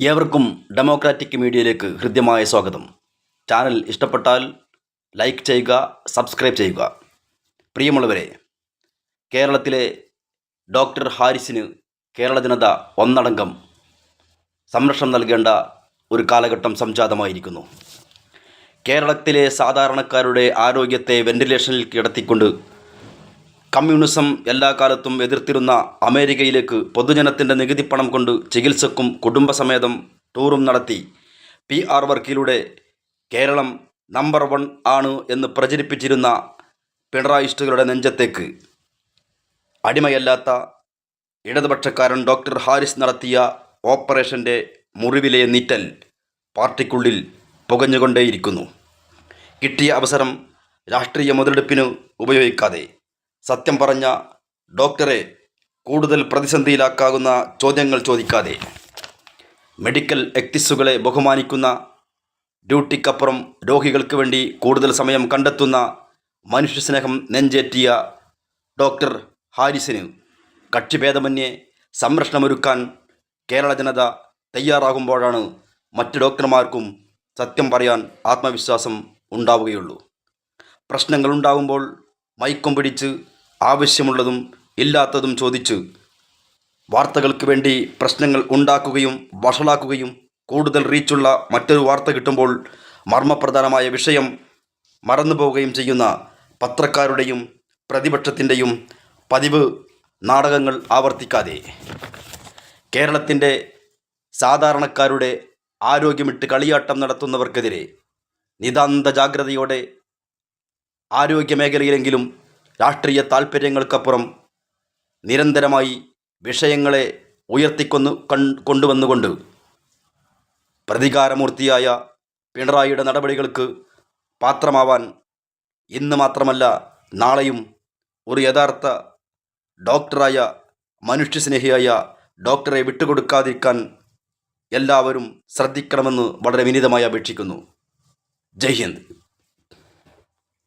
ഏവർക്കും ഡെമോക്രാറ്റിക് മീഡിയയിലേക്ക് ഹൃദ്യമായ സ്വാഗതം. ചാനൽ ഇഷ്ടപ്പെട്ടാൽ ലൈക്ക് ചെയ്യുക സബ്സ്ക്രൈബ് ചെയ്യുക. പ്രിയമുള്ളവരെ കേരളത്തിലെ ഡോക്ടർ ഹാരിസിന് കേരള ജനത ഒന്നടങ്കം സംരക്ഷണം നൽകേണ്ട ഒരു കാലഘട്ടം സംജാതമായിരിക്കുന്നു. കേരളത്തിലെ സാധാരണക്കാരുടെ ആരോഗ്യത്തെ വെന്റിലേഷനിൽ കിടത്തിക്കൊണ്ട് കമ്മ്യൂണിസം എല്ലാ കാലത്തും എതിർത്തിരുന്ന അമേരിക്കയിലേക്ക് പൊതുജനത്തിന്റെ നികുതിപ്പണം കൊണ്ട് ചികിത്സക്കും കുടുംബസമേതം ടൂറും നടത്തി. പി ആർ വർക്കിലൂടെ കേരളം നമ്പർ വൺ ആണ് എന്ന് പ്രചരിപ്പിച്ചിരുന്ന പിണറായിസ്റ്റുകളുടെ നെഞ്ചത്തേക്ക്. അടിമയല്ലാത്ത ഇടതുപക്ഷക്കാരൻ ഡോക്ടർ ഹാരിസ് നടത്തിയ ഓപ്പറേഷന്റെ മുറിവിലെ നീറ്റൽ പാർട്ടിക്കുള്ളിൽ പുകഞ്ഞുകൊണ്ടേയിരിക്കുന്നു. കിട്ടിയ അവസരം രാഷ്ട്രീയ മുതലെടുപ്പിന് ഉപയോഗിക്കാതെ. സത്യം പറഞ്ഞ ഡോക്ടറെ കൂടുതൽ പ്രതിസന്ധിയിലാക്കാകുന്ന ചോദ്യങ്ങൾ ചോദിക്കാതെ മെഡിക്കൽ എക്തിസുകളെ ബഹുമാനിക്കുന്ന ഡ്യൂട്ടിക്കപ്പുറം രോഗികൾക്ക് വേണ്ടി കൂടുതൽ സമയം കണ്ടെത്തുന്ന മനുഷ്യസ്നേഹം നെഞ്ചേറ്റിയ ഡോക്ടർ ഹാരിസിന് കക്ഷിഭേദമന്യേ സംരക്ഷണമൊരുക്കാൻ കേരള ജനത തയ്യാറാകുമ്പോഴാണ് മറ്റ് ഡോക്ടർമാർക്കും സത്യം പറയാൻ ആത്മവിശ്വാസം ഉണ്ടാവുകയുള്ളൂ. പ്രശ്നങ്ങളുണ്ടാകുമ്പോൾ മയക്കം പിടിച്ച് ആവശ്യമുള്ളതും ഇല്ലാത്തതും ചോദിച്ച് വാർത്തകൾക്ക് വേണ്ടി പ്രശ്നങ്ങൾ ഉണ്ടാക്കുകയും വഷളാക്കുകയും കൂടുതൽ റീച്ചുള്ള മറ്റൊരു വാർത്ത കിട്ടുമ്പോൾ മർമ്മപ്രധാനമായ വിഷയം മറന്നുപോവുകയും ചെയ്യുന്ന പത്രക്കാരുടെയും പ്രതിപക്ഷത്തിന്റെയും പതിവ് നാടകങ്ങൾ ആവർത്തിക്കാതെ. കേരളത്തിന്റെ സാധാരണക്കാരുടെ ആരോഗ്യമിട്ട് കളിയാട്ടം നടത്തുന്നവർക്കെതിരെ നിതാന്ത ജാഗ്രതയോടെ ആരോഗ്യമേഖലയിലെങ്കിലും രാഷ്ട്രീയ താൽപ്പര്യങ്ങൾക്കപ്പുറം നിരന്തരമായി വിഷയങ്ങളെ ഉയർത്തിക്കൊന്നു കൺ കൊണ്ടുവന്നുകൊണ്ട് പ്രതികാരമൂർത്തിയായ പിണറായിയുടെ നടപടികൾക്ക് പാത്രമാവാൻ ഇന്ന് മാത്രമല്ല നാളെയും ഒരു യഥാർത്ഥ ഡോക്ടറായ മനുഷ്യസ്നേഹിയായ ഡോക്ടറെ വിട്ടുകൊടുക്കാതിരിക്കാൻ എല്ലാവരും ശ്രദ്ധിക്കണമെന്ന് വളരെ വിനീതമായി അപേക്ഷിക്കുന്നു. ജയ് ഹിന്ദ്.